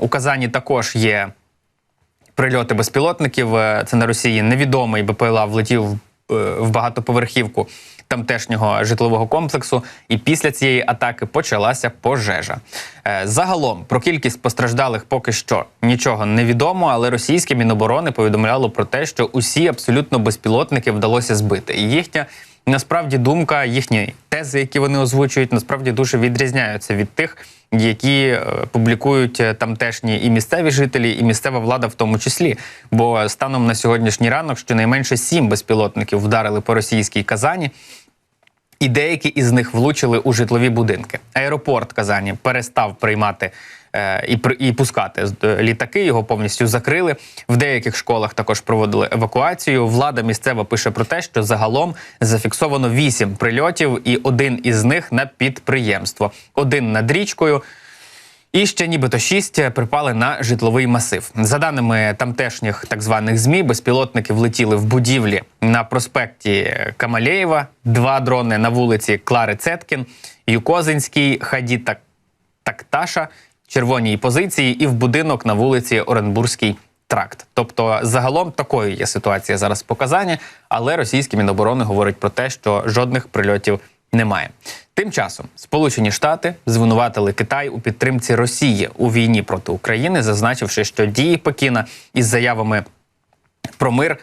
У Казані також є прильоти безпілотників. Е, Це на Росії невідомий БПЛА влетів в- е, багатоповерхівку тамтешнього житлового комплексу. І після цієї атаки почалася пожежа. Е, Загалом про кількість постраждалих поки що нічого не відомо, але російське міноборони повідомляло про те, що усі абсолютно безпілотники вдалося збити. І їхня насправді думка, їхні тези, які вони озвучують, насправді дуже відрізняються від тих, які е, публікують е, тамтешні і місцеві жителі, і місцева влада в тому числі. Бо станом на сьогоднішній ранок щонайменше сім безпілотників вдарили по російській Казані. І деякі із них влучили у житлові будинки. Аеропорт Казані перестав приймати і, і пускати е, літаки. Його повністю закрили. В деяких школах також проводили евакуацію. Влада місцева пише про те, що загалом зафіксовано вісім прильотів, і один із них на підприємство, один над річкою. І ще нібито шість припали на житловий масив. За даними тамтешніх так званих змі, безпілотники влетіли в будівлі на проспекті Камалєєва, два дрони на вулиці Клари Цеткін, Юкозинській, Хаді Так- Такташа, червоній позиції, і в будинок на вулиці Оренбурзький. Тракт, тобто загалом такою є ситуація зараз в Показані, але російські міноборони говорять про те, що жодних прильотів немає. Тим часом Сполучені Штати звинуватили Китай у підтримці Росії у війні проти України, зазначивши, що дії Пекіна із заявами про мир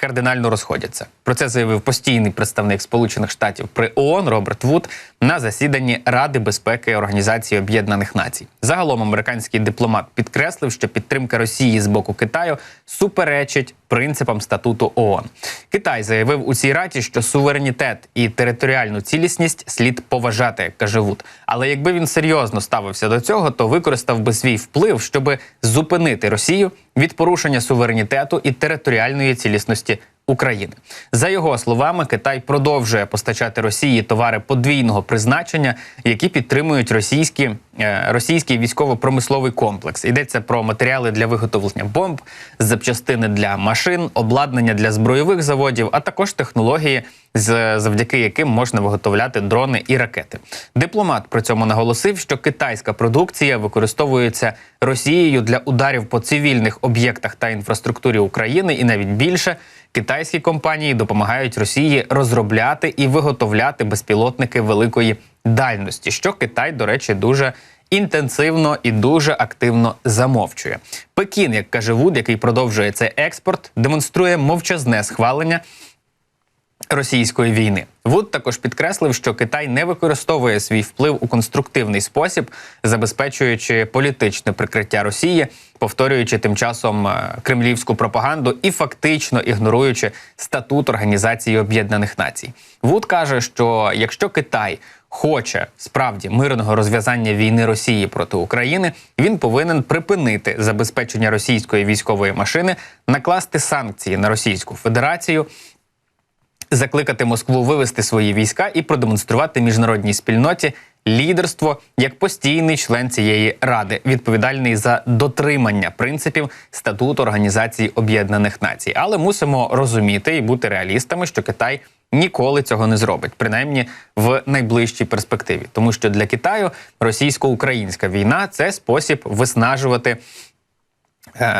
кардинально розходяться. Про це заявив постійний представник Сполучених Штатів при ООН Роберт Вуд на засіданні Ради безпеки Організації Об'єднаних Націй. Загалом американський дипломат підкреслив, що підтримка Росії з боку Китаю суперечить принципам статуту ООН. Китай заявив у цій раді, що суверенітет і територіальну цілісність слід поважати, каже Вуд. Але якби він серйозно ставився до цього, то використав би свій вплив, щоб зупинити Росію від порушення суверенітету і територіальної цілісності України. За його словами, Китай продовжує постачати Росії товари подвійного призначення, які підтримують російські, е, російський військово-промисловий комплекс. Йдеться про матеріали для виготовлення бомб, запчастини для машин, обладнання для збройових заводів, а також технології, завдяки яким можна виготовляти дрони і ракети. Дипломат при цьому наголосив, що китайська продукція використовується Росією для ударів по цивільних об'єктах та інфраструктурі України, і навіть більше китайські компанії допомагають Росії розробляти і виготовляти безпілотники великої дальності, що Китай, до речі, дуже інтенсивно і дуже активно замовчує. Пекін, як каже Вуд, який продовжує цей експорт, демонструє мовчазне схвалення російської війни. Вуд також підкреслив, що Китай не використовує свій вплив у конструктивний спосіб, забезпечуючи політичне прикриття Росії, повторюючи тим часом е, кремлівську пропаганду і фактично ігноруючи статут Організації Об'єднаних Націй. Вуд каже, що якщо Китай хоче справді мирного розв'язання війни Росії проти України, він повинен припинити забезпечення російської військової машини, накласти санкції на Російську Федерацію закликати Москву вивести свої війська і продемонструвати міжнародній спільноті лідерство як постійний член цієї ради, відповідальний за дотримання принципів статуту Організації Об'єднаних Націй. Але мусимо розуміти і бути реалістами, що Китай ніколи цього не зробить, принаймні в найближчій перспективі, тому що для Китаю російсько-українська війна це спосіб виснажувати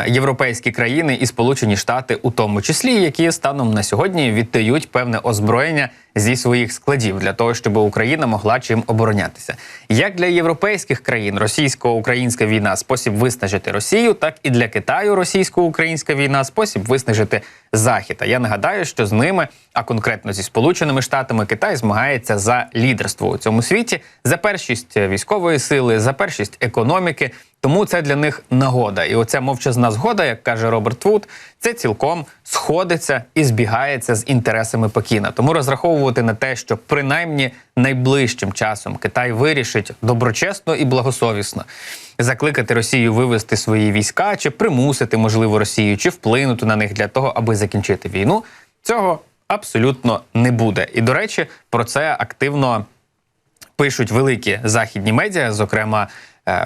європейські країни і Сполучені Штати, у тому числі, які станом на сьогодні віддають певне озброєння зі своїх складів для того, щоб Україна могла чим оборонятися. Як для європейських країн російсько-українська війна спосіб виснажити Росію, так і для Китаю російсько-українська війна спосіб виснажити Захід. А я нагадаю, що з ними, а конкретно зі Сполученими Штатами, Китай змагається за лідерство у цьому світі, за першість військової сили, за першість економіки. Тому це для них нагода. І оця мовчазна згода, як каже Роберт Вуд, це цілком сходиться і збігається з інтересами Пекіна. Тому розраховувати на те, що принаймні найближчим часом Китай вирішить доброчесно і благосовісно закликати Росію вивести свої війська, чи примусити, можливо, Росію, чи вплинути на них для того, аби закінчити війну. Цього абсолютно не буде. І до речі, про це активно пишуть великі західні медіа, зокрема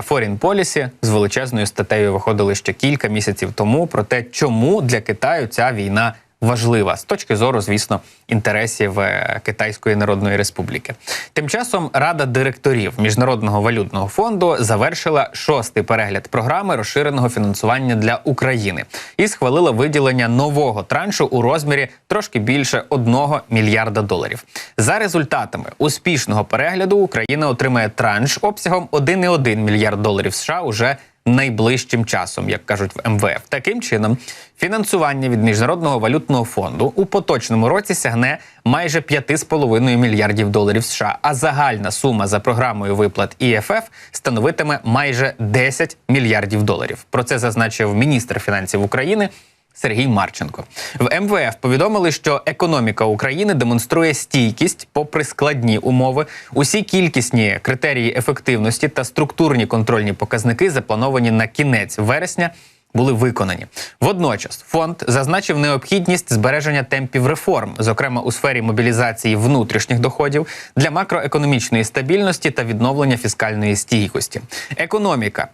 Foreign Policy з величезною статтею виходили ще кілька місяців тому про те, чому для Китаю ця війна важлива з точки зору, звісно, інтересів е, Китайської Народної Республіки. Тим часом Рада директорів Міжнародного валютного фонду завершила шостий перегляд програми розширеного фінансування для України і схвалила виділення нового траншу у розмірі трошки більше 1 мільярда доларів. За результатами успішного перегляду Україна отримає транш обсягом 1,1 мільярд доларів США уже найближчим часом, як кажуть в МВФ. Таким чином, фінансування від міжнародного валютного фонду у поточному році сягне майже 5,5 мільярдів доларів США. А загальна сума за програмою виплат ІФФ становитиме майже 10 мільярдів доларів. Про це зазначив міністр фінансів України. Сергій Марченко в МВФ повідомили, що економіка України демонструє стійкість попри складні умови. Усі кількісні критерії ефективності та структурні контрольні показники заплановані на кінець вересня. Були виконані водночас. Фонд зазначив необхідність збереження темпів реформ, зокрема у сфері мобілізації внутрішніх доходів для макроекономічної стабільності та відновлення фіскальної стійкості. Економіка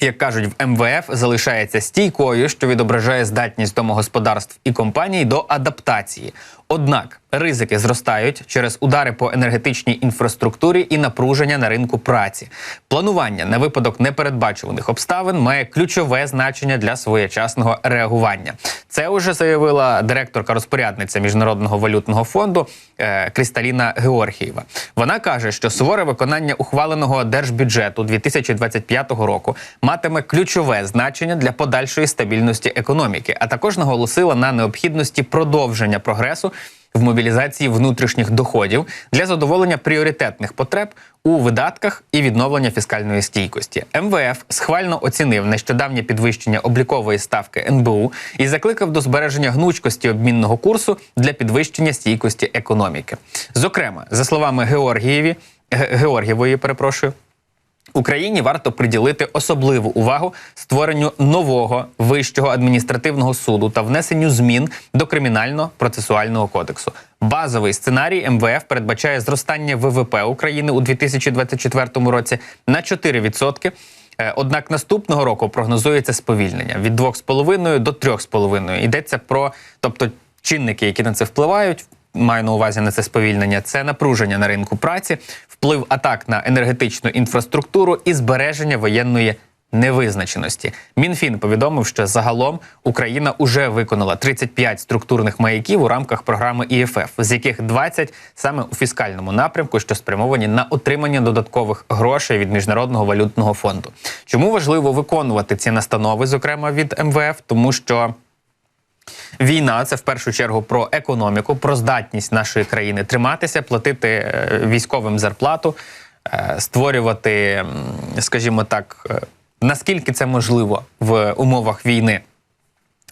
як кажуть в МВФ, залишається стійкою, що відображає здатність домогосподарств і компаній до адаптації. Однак ризики зростають через удари по енергетичній інфраструктурі і напруження на ринку праці. Планування на випадок непередбачуваних обставин має ключове значення для своєчасного реагування. Це вже заявила директорка розпорядниця міжнародного валютного фонду е, Крісталіна Георгієва. Вона каже, що суворе виконання ухваленого держбюджету 2025 року матиме ключове значення для подальшої стабільності економіки, а також наголосила на необхідності продовження прогресу в мобілізації внутрішніх доходів для задоволення пріоритетних потреб у видатках і відновлення фіскальної стійкості. МВФ схвально оцінив нещодавнє підвищення облікової ставки НБУ і закликав до збереження гнучкості обмінного курсу для підвищення стійкості економіки. Зокрема, за словами Георгієві Георгієвої, перепрошую. Україні варто приділити особливу увагу створенню нового вищого адміністративного суду та внесенню змін до кримінально-процесуального кодексу. Базовий сценарій МВФ передбачає зростання ВВП України у 2024 році на 4%. Е, Однак наступного року прогнозується сповільнення від 2,5 до 3,5. Йдеться про, тобто, чинники, які на це впливають. Маю на увазі на це сповільнення. Це напруження на ринку праці, вплив атак на енергетичну інфраструктуру і збереження воєнної невизначеності. Мінфін повідомив, що загалом Україна уже виконала 35 структурних маяків у рамках програми ІФФ, з яких 20 саме у фіскальному напрямку, що спрямовані на отримання додаткових грошей від міжнародного валютного фонду. Чому важливо виконувати ці настанови, зокрема від МВФ, тому що. Війна це в першу чергу про економіку, про здатність нашої країни триматися, платити е, військовим зарплату, е, створювати, скажімо так, е, наскільки це можливо в умовах війни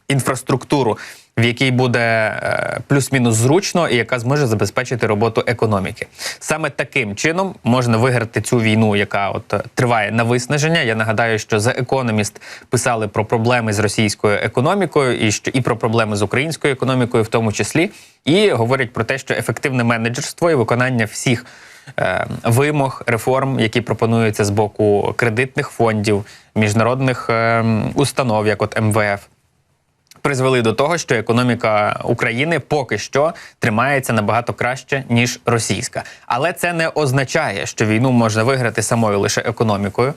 інфраструктуру, в якій буде е, плюс-мінус зручно і яка зможе забезпечити роботу економіки. Саме таким чином можна виграти цю війну, яка от е, триває на виснаження. Я нагадаю, що за економіст писали про проблеми з російською економікою і що і про проблеми з українською економікою, в тому числі, і говорять про те, що ефективне менеджерство і виконання всіх. е, Вимог реформ, які пропонуються з боку кредитних фондів, міжнародних е, установ, як от МВФ, призвели до того, що економіка України поки що тримається набагато краще ніж російська. Але це не означає, що війну можна виграти самою лише економікою.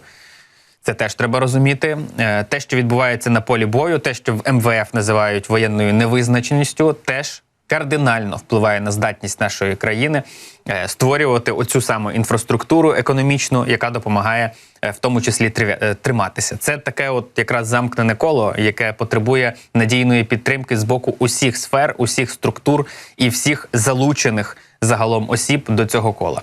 Це теж треба розуміти. Е, Те, що відбувається на полі бою, те, що в МВФ називають воєнною невизначеністю, теж кардинально впливає на здатність нашої країни е, створювати оцю саму інфраструктуру економічну, яка допомагає е, в тому числі е, триматися. Це таке, от якраз замкнене коло, яке потребує надійної підтримки з боку усіх сфер, усіх структур і всіх залучених загалом осіб до цього кола.